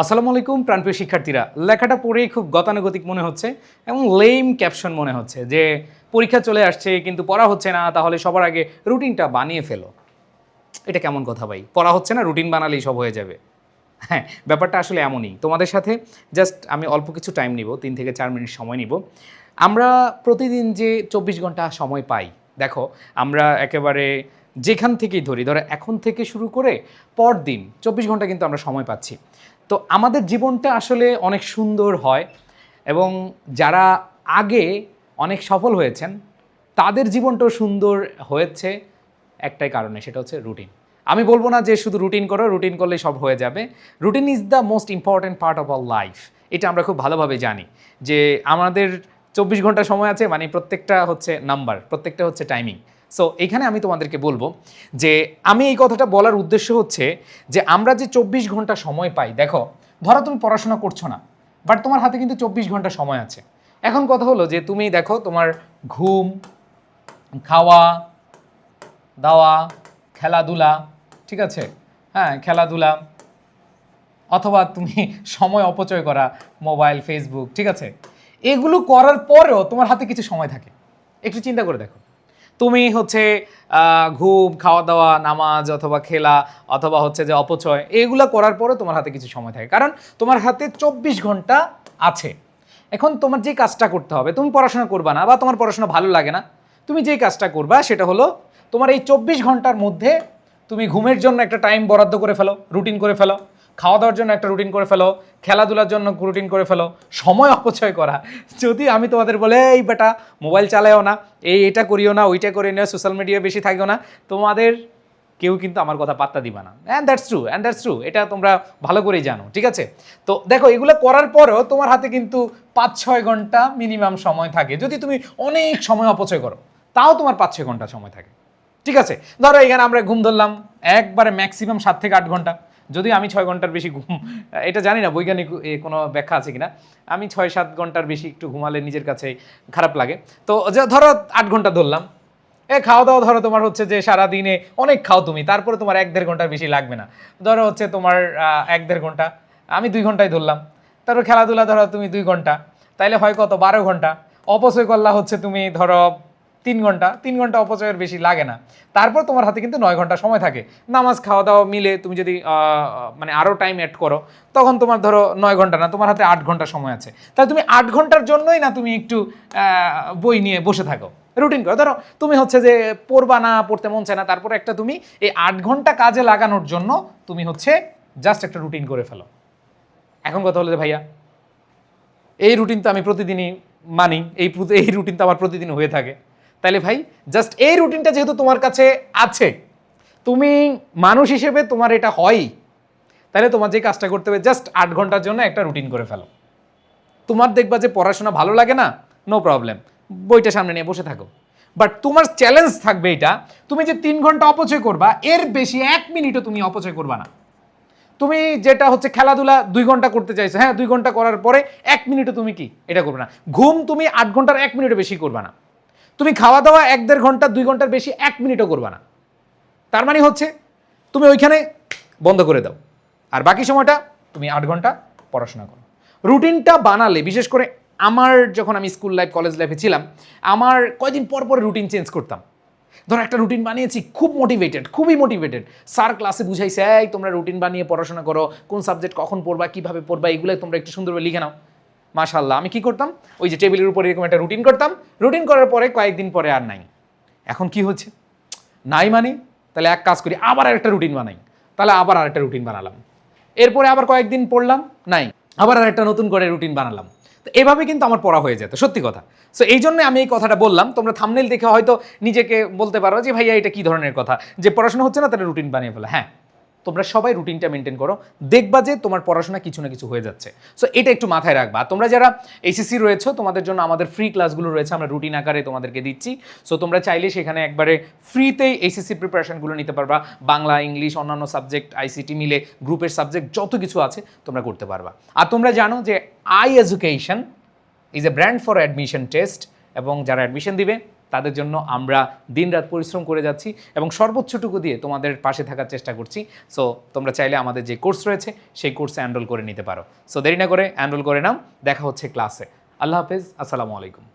আসসালামু আলাইকুম, প্রাণপ্রিয় শিক্ষার্থীরা। লেখাটা পড়েই খুব গতানুগতিক মনে হচ্ছে এবং লেম ক্যাপশন মনে হচ্ছে যে পরীক্ষা চলে আসছে কিন্তু পড়া হচ্ছে না, তাহলে সবার আগে রুটিনটা বানিয়ে ফেলো। এটা কেমন কথা ভাই? পড়া হচ্ছে না, রুটিন বানালেই সব হয়ে যাবে। হ্যাঁ ব্যাপারটা আসলে এমনই। তোমাদের সাথে জাস্ট আমি অল্প কিছু টাইম নিব, তিন থেকে চার মিনিট সময় নিব। আমরা প্রতিদিন যে চব্বিশ ঘণ্টা সময় পাই, দেখো, আমরা একেবারে যেখান থেকেই ধরি, ধরো এখন থেকে শুরু করে পর দিন চব্বিশ ঘণ্টা কিন্তু আমরা সময় পাচ্ছি। তো আমাদের জীবনটা আসলে অনেক সুন্দর হয় এবং যারা আগে অনেক সফল হয়েছেন, তাদের জীবনটাও সুন্দর হয়েছে একটাই কারণে, সেটা হচ্ছে রুটিন আমি বলব না যে শুধু রুটিন করো রুটিন করলে সব হয়ে যাবে। Routine is the most important part of our life এটা আমরা খুব ভালোভাবে জানি যে আমাদের চব্বিশ ঘণ্টা সময় আছে মানে প্রত্যেকটা হচ্ছে নাম্বার প্রত্যেকটা হচ্ছে টাইমিং সো এখানে আমি তোমাদেরকে বলব যে আমি এই কথাটা বলার উদ্দেশ্য হচ্ছে যে আমরা যে চব্বিশ ঘণ্টা সময় পাই, দেখো, ধরো তুমি পড়াশোনা করছ না বাট তোমার হাতে কিন্তু চব্বিশ ঘণ্টা সময় আছে। এখন কথা হলো যে তুমি দেখো তোমার ঘুম, খাওয়া, দাওয়া, খেলাধুলা, ঠিক আছে? হ্যাঁ খেলাধুলা, অথবা তুমি সময় অপচয় করা, মোবাইল ফেসবুক ঠিক আছে? এগুলো করার পরেও তোমার হাতে কিছু সময় থাকে। একটু চিন্তা করে দেখো। তুমি হচ্ছে ঘুম খাওয়া দাওয়া নামাজ অথবা খেলা অথবা হচ্ছে যে অপচয়, এগুলো করার পরে তোমার হাতে কিছু সময় থাকে। কারণ তোমার হাতে চব্বিশ ঘণ্টা আছে। এখন তোমার যে কাজটা করতে হবে, তুমি পড়াশোনা করবা না বা তোমার পড়াশোনা ভালো লাগে না, তুমি যেই কাজটা করবা সেটা হলো তোমার এই চব্বিশ ঘণ্টার মধ্যে তুমি ঘুমের জন্য একটা টাইম বরাদ্দ করে ফেলো রুটিন করে ফেলো। খাওয়া দাওয়ার জন্য একটা রুটিন করে ফেলো, খেলাধুলার জন্য রুটিন করে ফেলো, সময় অপচয় করা। যদি আমি তোমাদের বলে, এই বেটা মোবাইল চালাও না, এই এটা করিও না, ওইটা করে নিও সোশ্যাল মিডিয়ায় বেশি থাকিও না, তোমাদের কেউ কিন্তু আমার কথা পাত্তা দিবা না। And that's true and that's true এটা তোমরা ভালো করেই জানো, ঠিক আছে? তো দেখো, এগুলো করার পরেও তোমার হাতে কিন্তু পাঁচ ছয় ঘণ্টা মিনিমাম সময় থাকে। যদি তুমি অনেক সময় অপচয় করো, তাও তোমার পাঁচ ছয় ঘণ্টা সময় থাকে। ঠিক আছে? ধরো এখানে আমরা ঘুম ধরলাম, একবারে ম্যাক্সিমাম সাত থেকে আট ঘণ্টা। যদি আমি ছয় ঘণ্টার বেশি ঘুম, এটা জানি না, বৈজ্ঞানিক কোনো ব্যাখ্যা আছে কিনা। আমি ছয় সাত ঘণ্টার বেশি একটু ঘুমালে নিজের কাছে খারাপ লাগে। তো ধরো আট ঘণ্টা ধরলাম। এ, খাওয়া দাওয়া ধরো তোমার হচ্ছে যে সারা দিনে অনেক খাও তুমি, তারপরে তোমার এক দেড় ঘণ্টার বেশি লাগবে না। ধরো হচ্ছে তোমার এক দেড় ঘণ্টা, আমি দুই ঘন্টায় ধরলাম। তারপর খেলাধুলা ধরো তুমি দুই ঘণ্টা, তাইলে হয় কত? বারো ঘণ্টা। অপচয় করলা হচ্ছে তুমি ধরো তিন ঘণ্টা তিন ঘণ্টা অপচয়ের বেশি লাগে না। তারপর তোমার হাতে কিন্তু নয় ঘণ্টা সময় থাকে। নামাজ খাওয়া দাওয়া মিলে তুমি যদি মানে আরও টাইম অ্যাড করো, তখন তোমার ধরো নয় ঘণ্টা না, তোমার হাতে আট ঘণ্টা সময় আছে। তাহলে তুমি আট ঘণ্টার জন্যই না তুমি একটু বই নিয়ে বসে থাকো। রুটিন করো। ধরো তুমি হচ্ছে যে পড়বা না, পড়তে মন চায় না, তারপরে একটা তুমি এই আট ঘণ্টা কাজে লাগানোর জন্য তুমি হচ্ছে জাস্ট একটা রুটিন করে ফেলো। এখন কথা হলো যে ভাইয়া, এই রুটিন তো আমি প্রতিদিনই মানি, এই এই রুটিন তো আমার প্রতিদিন হয়ে থাকে। তাইলে ভাই জাস্ট এই রুটিনটা যেহেতু তোমার কাছে আছে, তুমি মানুষ হিসেবে তোমার এটা হয় তাহলে তোমার যে কাজটা করতে হবে জাস্ট আট ঘণ্টার জন্য একটা রুটিন করে ফেলো। তোমার দেখবা যে পড়াশোনা ভালো লাগে না নো প্রবলেম বইটা সামনে নিয়ে বসে থাকো। বাট তোমার চ্যালেঞ্জ থাকবে এটা, তুমি যে তিন ঘণ্টা অপচয় করবা, এর বেশি এক মিনিটও তুমি অপচয় করবা না। তুমি যেটা হচ্ছে খেলাধুলা দুই ঘণ্টা করতে চাইছো হ্যাঁ দুই ঘণ্টা করার পরে এক মিনিটও তুমি কি? এটা করবে না। ঘুম তুমি আট ঘণ্টার এক মিনিটও বেশি করবা না। তুমি খাওয়া দাওয়া এক দেড় ঘণ্টা, দুই ঘণ্টার বেশি এক মিনিটও করবা না। তার মানে হচ্ছে, তুমি ওইখানে বন্ধ করে দাও। আর বাকি সময়টা তুমি আট ঘণ্টা পড়াশোনা করো। রুটিনটা বানালে, বিশেষ করে আমার যখন আমি স্কুল লাইফ, কলেজ লাইফে ছিলাম, আমার কয়দিন পর পর রুটিন চেঞ্জ করতাম। ধরো একটা রুটিন বানিয়েছি, খুব মোটিভেটেড খুবই মোটিভেটেড স্যার ক্লাসে বুঝাইছে, এই, তোমরা রুটিন বানিয়ে পড়াশোনা করো, কোন সাবজেক্ট কখন পড়বা, কীভাবে পড়বা এগুলো তোমরা একটু সুন্দরভাবে লিখে নাও। মাশাল্লাহ আমি কি করতাম? ওই যে টেবিলের উপরে এরকম একটা রুটিন করতাম। রুটিন করার পরে কয়েকদিন পরে আর নাই। এখন কি হচ্ছে? নাই মানে? তাহলে এক কাজ করি, আবার আরেকটা রুটিন বানাই। তাহলে আবার আরেকটা রুটিন বানালাম। এরপরে আবার কয়েকদিন পড়লাম, নাই। আবার আরেকটা নতুন করে রুটিন বানালাম। তো এভাবে কিন্তু আমার পড়া হয়ে যেত, সত্যি কথা। সো এই জন্য আমি এই কথাটা বললাম, তোমরা থামনেল দেখে হয়তো নিজেকে বলতে পারো যে, ভাইয়া, এটা কি ধরনের কথা? যে, পড়াশোনা হচ্ছে না, তাহলে রুটিন বানিয়ে ফেলা। হ্যাঁ তোমরা সবাই রুটিনটা মেনটেন করো। দেখবা যে তোমার পড়াশোনা কিছু না কিছু হয়ে যাচ্ছে। সো এটা একটু মাথায় রাখবা। তোমরা যারা এইচএসসি রয়েছে, তোমাদের জন্য আমাদের ফ্রি ক্লাসগুলো রয়েছে, আমরা রুটিন আকারে তোমাদেরকে দিচ্ছি। সো তোমরা চাইলে সেখানে একবারে ফ্রিতেই এইচএসসি প্রিপারেশনগুলো নিতে পারবা। বাংলা ইংলিশ অন্যান্য সাবজেক্ট আইসিটি মিলে গ্রুপের সাবজেক্ট যত কিছু আছে তোমরা করতে পারবা। আর তোমরা জানো যে I education is a brand for admission test এবং যারা অ্যাডমিশন দিবে তাদের জন্য আমরা দিনরাত পরিশ্রম করে যাচ্ছি এবং সর্বোচ্চটুকু দিয়ে তোমাদের পাশে থাকার চেষ্টা করছি। সো তোমরা চাইলে আমাদের যে কোর্স রয়েছে, সেই কোর্সে অ্যানরোল করে নিতে পারো। সো দেরি না করে অ্যানরোল করে নাও, দেখা হচ্ছে ক্লাসে আল্লাহ হাফেজ, আসসালামু আলাইকুম।